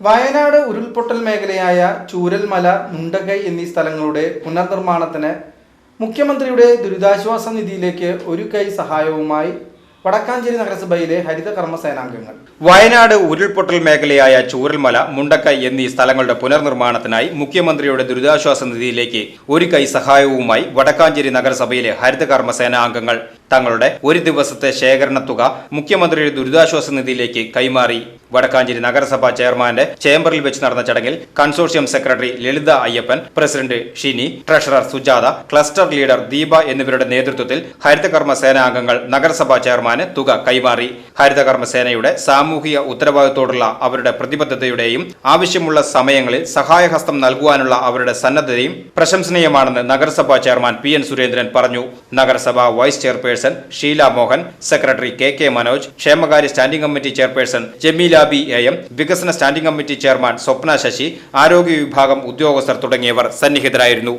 വയനാട് ഉരുൾപൊട്ടൽ മേഖലയായ ചൂരൽമല മുണ്ടകൈ എന്നീ സ്ഥലങ്ങളുടെ പുനർനിർമ്മാണത്തിന് മുഖ്യമന്ത്രിയുടെ ദുരിതാശ്വാസ നിധിയിലേക്ക് ഒരു കൈ സഹായവുമായി വടക്കാഞ്ചേരി നഗരസഭയിലെ ഹരിത കർമ്മസേനാംഗങ്ങൾ. വയനാട് ഉരുൾപൊട്ടൽ മേഖലയായ ചൂരൽമല മുണ്ടക്കൈ എന്നീ സ്ഥലങ്ങളുടെ പുനർനിർമ്മാണത്തിനായി മുഖ്യമന്ത്രിയുടെ ദുരിതാശ്വാസ നിധിയിലേക്ക് ഒരു കൈ സഹായവുമായി വടക്കാഞ്ചേരി നഗരസഭയിലെ ഹരിത സേനാ അംഗങ്ങൾ തങ്ങളുടെ ഒരു ദിവസത്തെ ശേഖരണ തുക മുഖ്യമന്ത്രിയുടെ ദുരിതാശ്വാസ നിധിയിലേക്ക് കൈമാറി. വടക്കാഞ്ചേരി നഗരസഭാ ചെയർമാന്റെ ചേംബറിൽ വെച്ച് നടന്ന ചടങ്ങിൽ consortium secretary Lalitha Ayyappan president Shini treasurer Sujatha cluster leader Deepa എന്നിവരുടെ നേതൃത്വത്തിൽ ഹരിതകർമ്മ സേനാംഗങ്ങൾ നഗരസഭാ ചെയർമാന് തുക കൈമാറി. ഹരിതകർമ്മ സേനയുടെ സാമൂഹിക ഉത്തരവാദിത്തോടുള്ള അവരുടെ പ്രതിബദ്ധതയുടെയും ആവശ്യമുള്ള സമയങ്ങളിൽ സഹായഹസ്തം നൽകുവാനുള്ള അവരുടെ സന്നദ്ധതയും പ്രശംസനീയമാണെന്ന് നഗരസഭാ ചെയർമാൻ പി എൻ സുരേന്ദ്രൻ പറഞ്ഞു. നഗരസഭാ vice chairperson Sheela Mohan secretary K K Manoj ക്ഷേമകാര്യ standing committee chairperson Jameela B A M വികസന standing committee chairman Swapna Sasi ആരോഗ്യ വിഭാഗം ഉദ്യോഗസ്ഥർ തുടങ്ങിയവർ സന്നിഹിതരായിരുന്നു.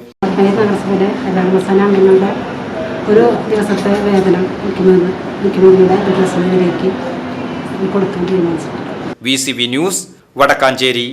ഒരു ദിവസത്തെ വേതനം മുഖ്യമന്ത്രി മുഖ്യമന്ത്രിയുടെ ദുരിതാശ്വാസത്തിലേക്ക് കൊടുക്കാൻ തീരുമാനിച്ചു V C V news Vadakkanchery.